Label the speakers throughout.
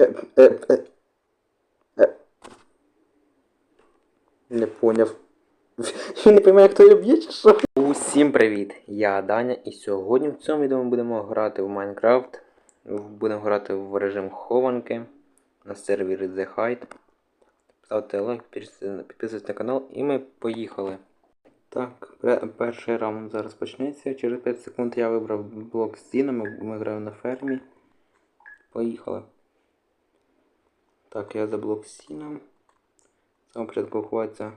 Speaker 1: Е, е, е. Не поняв. Він не пойме, як то його б'є, чи що? Усім привіт! Я Даня, і сьогодні в цьому відео ми будемо грати в Майнкрафт. Будемо грати в режим хованки на сервері The Hide. Ставте лайк, підписуйтесь на канал і ми поїхали. Так, перший раунд зараз почнеться. Через 5 секунд я вибрав блок з стінами, ми граємо на фермі. Поїхали. Так, я за блок стіном. Сам початку ховатися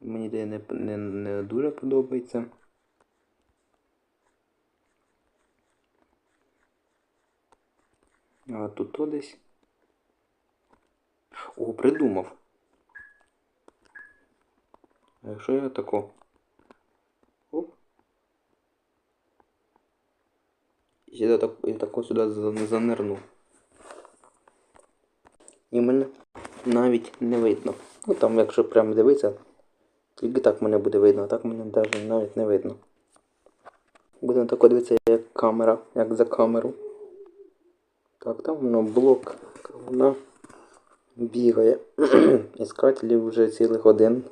Speaker 1: мені ідея не, не, не дуже подобається. А тут то десь. О, придумав. А якщо я тако. Оп. І я так, і тако сюди за- занирну. І мене навіть не видно. Ну там, якщо прямо дивитися, тільки так мене буде видно, а так мене навіть, навіть не видно. Будемо тако дивитися, як камера, як за камеру. Так, там воно блок, вона бігає. Іскателів вже цілих один.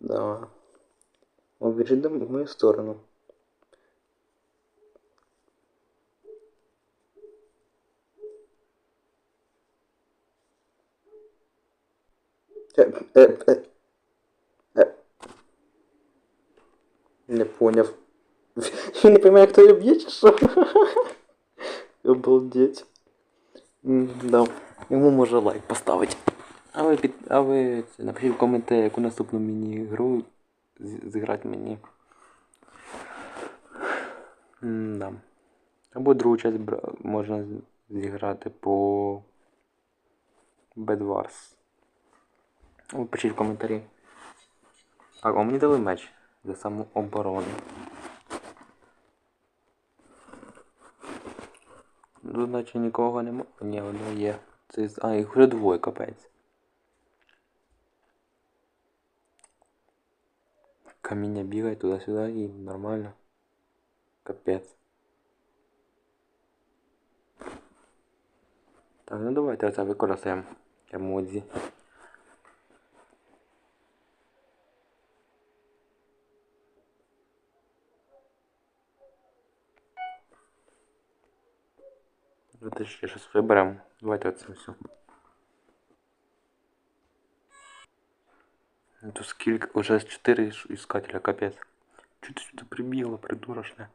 Speaker 1: Да. Обіжіть в мою сторону. Е, е, е. Е. Не поняв. Він не пойме, як то його б'є, чи? Обалдеть. Да. Йому може лайк поставити. А ви під... А ви напишіть в коментарі, яку наступну міні-гру з- зіграти мені. М, Да. Або другу часть можна зіграти по Bed Wars. Ви пишіть в коментарі. Так, о, мені дали меч за самооборону. Тут наче нікого нема. Ні, воно є. Це... А, їх вже двоє, капець. Каміння бігає туди-сюди і нормально. Капець. Так, ну давайте оце використаємо емодзі. Давайте ще щось виберемо. Давайте оце все. Ну, Тут скільки уже з 4 іскателя, капець. Чого ти сюди прибігла, придурочне?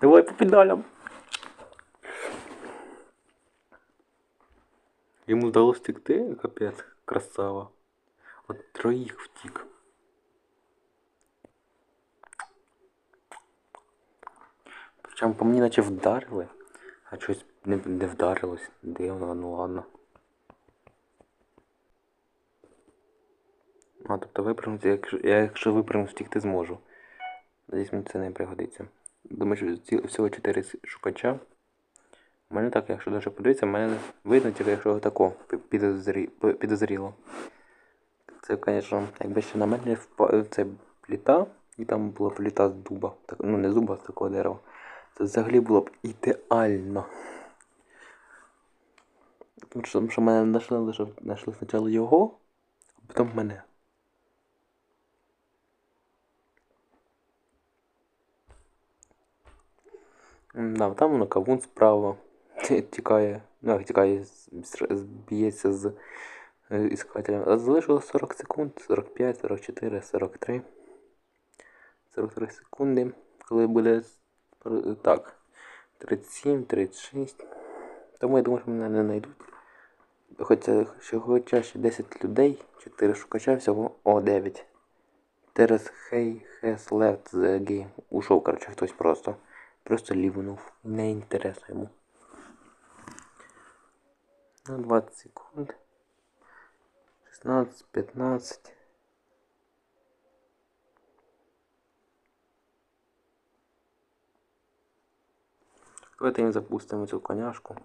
Speaker 1: Давай по педалям. Йому вдалося втекти, капець, красава. От троїх втік. Причому по мені наче вдарили, а щось не, не вдарилось. Дивно, ну ладно. А, тобто випрямити, якщо, я якщо випрямлюсь, втікти зможу. Надіюсь, мені це не пригодиться. Думаю, що всього 4 шукача. У мене так, якщо дуже подивитися, в мене видно тільки якщо тако підозрі... підозріло. Це, звісно, якби ще на мене впа... це пліта, і там була пліта з дуба. Так, ну не з дуба, з такого дерева. Це взагалі було б ідеально. Тому що, тому що мене знайшли лише знайшли спочатку його, а потім мене. Да, там воно кавун справа ті- тікає, ну як тікає, з- з- е, іскателем. А залишилось 40 секунд, 45, 44, 43. 43 секунди. Коли буде так. 37, 36. Тому я думаю, що мене не знайдуть. Хоча, хоча ще 10 людей, 4 шукача, всього о 9. Терес Хей has left the game. Ушов, коротше, хтось просто. Просто лівнув. Не інтересно йому. На 20 секунд. 16, 15. Давайте їм запустимо цю коняшку.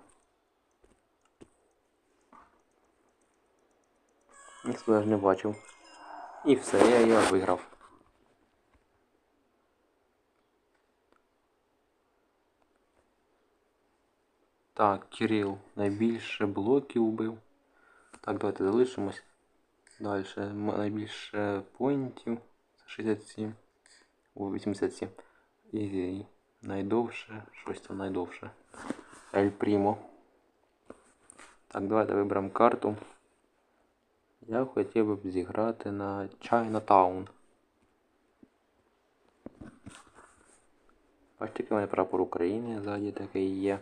Speaker 1: Ніхто ж не бачив. І все, я її виграв. Так, Кирил найбільше блоків убив. Так, давайте залишимось. Далі. Найбільше поінтів. 67. О, 87. Ізі найдовше. Щось там найдовше. Ель Прімо. Так, давайте виберемо карту. Я хотів би зіграти на Chinatown. Бачите, який у мене прапор України ззаді такий є.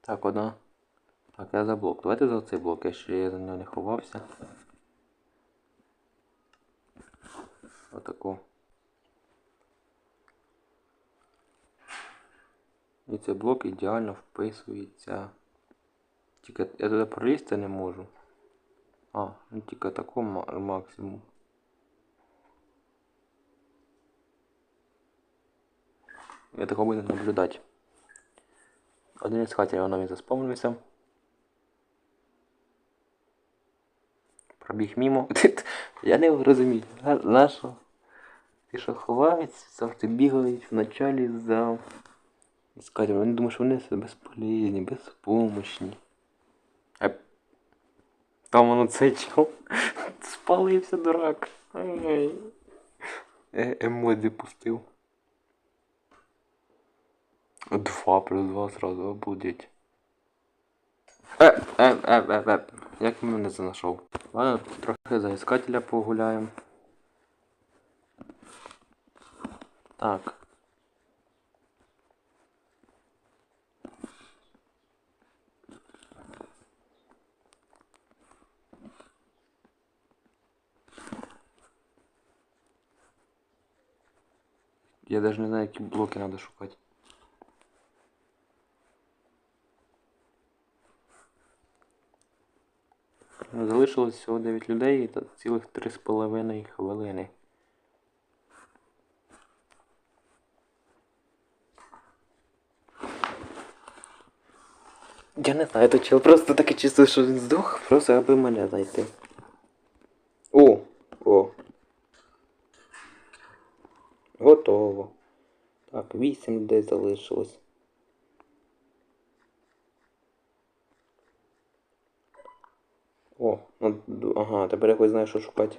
Speaker 1: Так, одна. Так, я за блок. Давайте за цей блок, я ще за нього не ховався. Отаку. І цей блок ідеально вписується. Тільки я туди пролізти не можу. А, ну тільки такому максимум. Я такого буду наблюдати. Один із хатів воно він заспомнився. Пробіг мімо. Я не розумію. на- На що? Ховаються, завжди бігають вначалі за іскателем. Вони думають, що вони безполезні, безпомощні. А там воно цей чел. Спалився дурак. Емодзі пустив. Два плюс два сразу, обалдеть. Е, е, е, е, е. Як він мене занайшов? Ладно, трохи за іскателя погуляємо. Так. Я даже не знаю, які блоки надо шукати. Залишилось всього 9 людей та цілих 3,5 хвилини. Я не знаю, то чел просто таке чувство, що він здох, просто аби мене знайти. О! О! Готово. Так, 8 людей залишилось. О, ну, ага, тепер якось знаю, що шукати.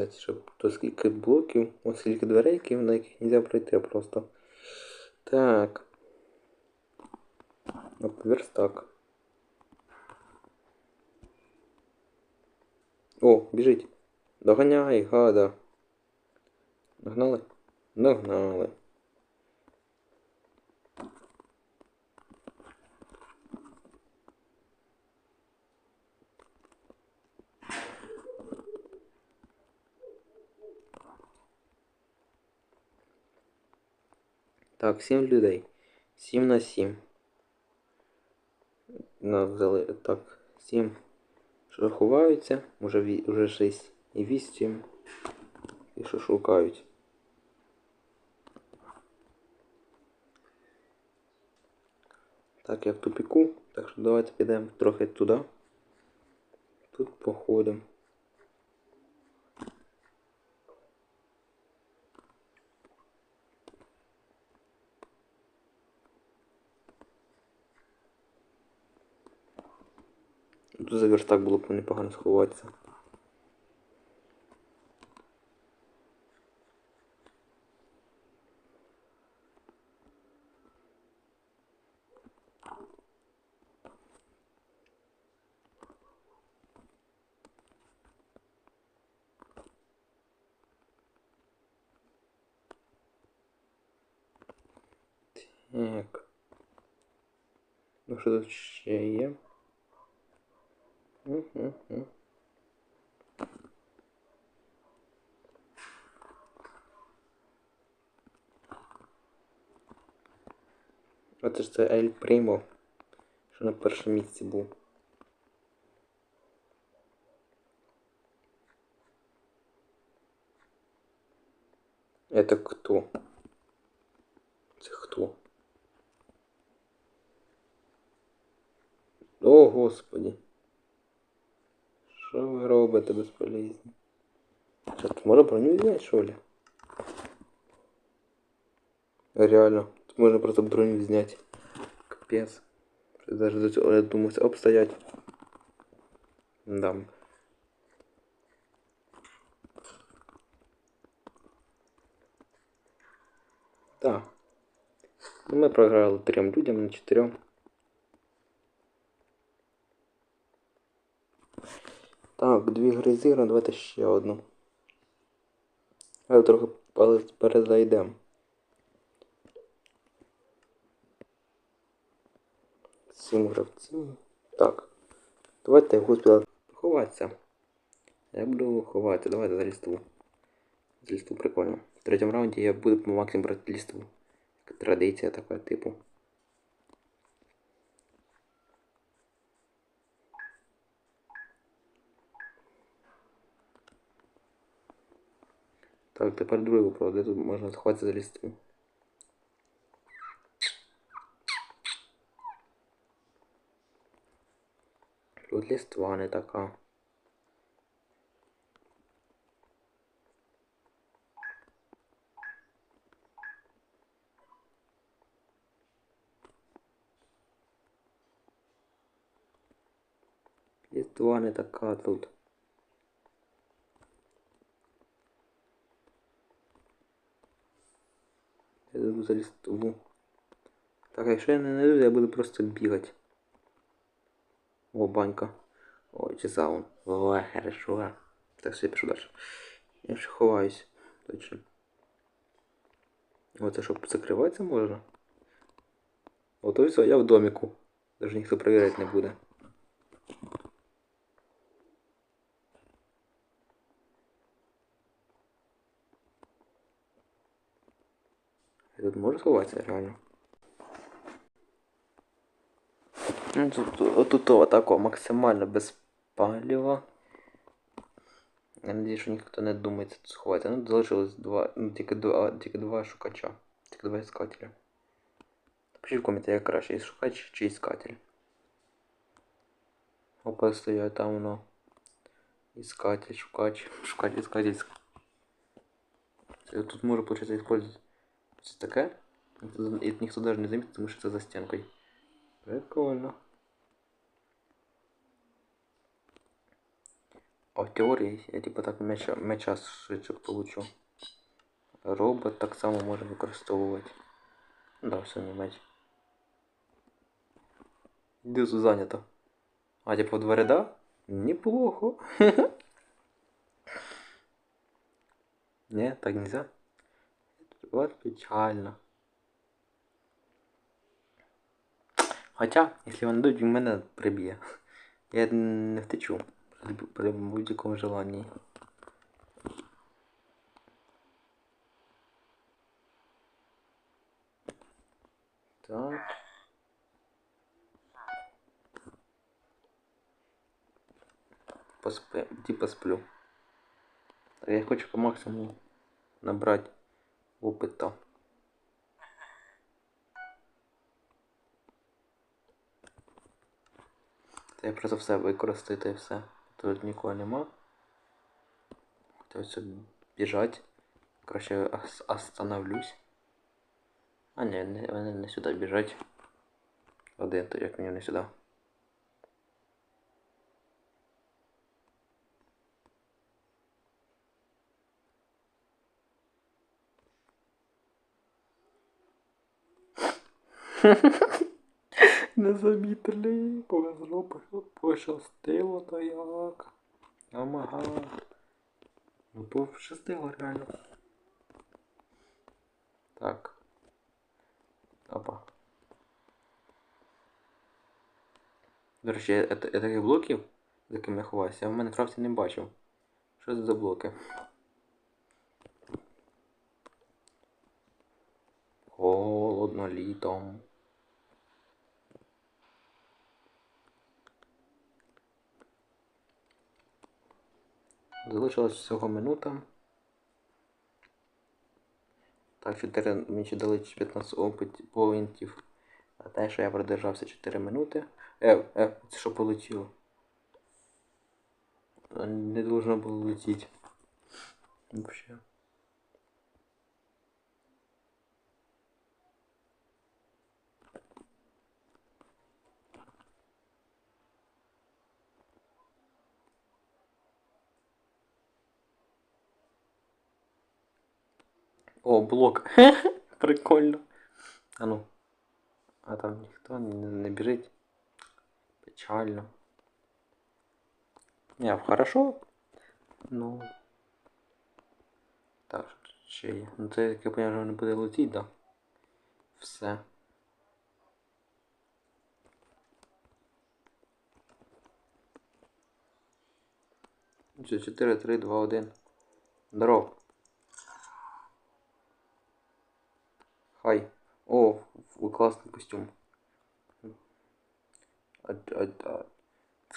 Speaker 1: Взяти, щоб то скільки блоків, ось скільки дверей, на яких нельзя пройти просто. Так. Оп, верстак. О, біжить. Доганяй, гада. Догнали? Догнали. Так, 7 людей. 7 на 7. На, взяли, так, 7. Що ховаються, уже, ві- уже 6 і 8. І що шукають. Так, я в тупіку, так що давайте підемо трохи туди. Тут походимо. Тут за верстак було б непогано сховатися. Так. Ну що тут ще є? Мгм. А це ж це Ель Примо, що на першому місці був. Это кто? Це хто? О, господи. Безполезно? Що тут можна броню зняти, що ли? Реально, тут можна просто броню зняти. Капець. Щось Даже до я думаю обстоять. Да. Так. Ну, ми програли трьом людям на чотирьом. Так, дві гри зіграно, давайте ще одну. Але трохи палець перезайдемо. Сім гравців. Так. Давайте успіла ховатися. Я буду ховатися. Давайте за ліству. За ліству прикольно. В третьому раунді я буду по максимуму брати ліству. Традиція така, типу. Так, тепер другий вопрос. Де тут можна сховатися за ліству? Тут ліства не така. Ліства не така тут. Я йду за ліству. Так, а якщо я не найду, я буду просто бігати. О, банька. Ой, чи саун. О, хорошо. Так, все, я пишу дальше. Я ще ховаюсь. Точно. Оце щоб закриватися можна. От і все, я в домику. Даже ніхто перевіряти не буде. Я тут можу сховатися реально. Ну, тут, отут отако максимально без палива. Я надіюсь, що ніхто не думає тут сховати. Ну, залишилось два, ну, тільки два, тільки два шукача. Тільки два іскателя. Напишіть в коментарі, як краще, шукач чи іскатель. Опа, стоять там воно. Искатель, шукач, шукач, искатель. Це тут можу, получается, использовать. Це таке? Ніхто, і ніхто даже не замітить, тому що це за стінкою. Прикольно. А в теорії я типа так меча, меча швидше получу. Робот так само може використовувати. Ну Да, все не меч. Іди тут зайнято. А типа два ряда? Неплохо. Не, так нельзя. Вот печально. Хоча, якщо вони дадуть, він мене приб'є. Я не втечу при, будь-якому желанні. Так. Поспи, иди посплю. Так, я хочу по максимуму набрать опыта. Та я просто все використаю та і все. Тут нікого нема. Ось біжать. Ос- остановлюсь. А ні, не, не сюди біжать. Один, то як мені не сюди. Не замітили, повезло, пощастило то як. Омага. Ну пощастило реально. Так. Опа. До речі, я, таких блоків, з якими я ховаюся, я в Майнкрафті не бачив. Що це за блоки? Холодно літом. Залишилось всього минута. Так, 4, мені ще дали 15 опит, поінтів. А те, що я продержався 4 минути. Е, е, це що полетіло? Не должно було летіти. Вообще. О, блок. Прикольно. А ну. А там ніхто не, не біжить. Печально. Не, хорошо. Ну. Так, що ще є. Ну це, як я поняв, не буде летіти, да? Все. Це 4, 3, 2, 1. Здоров. Хай. О, класний костюм.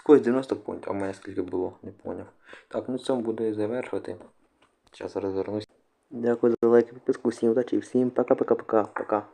Speaker 1: Когось 90 пунктів, а в мене скільки було, не поняв. Так, ну цьому буду і завершувати. Зараз розвернусь. Дякую за лайк і підписку, всім удачі всім пока-пока-пока. Пока.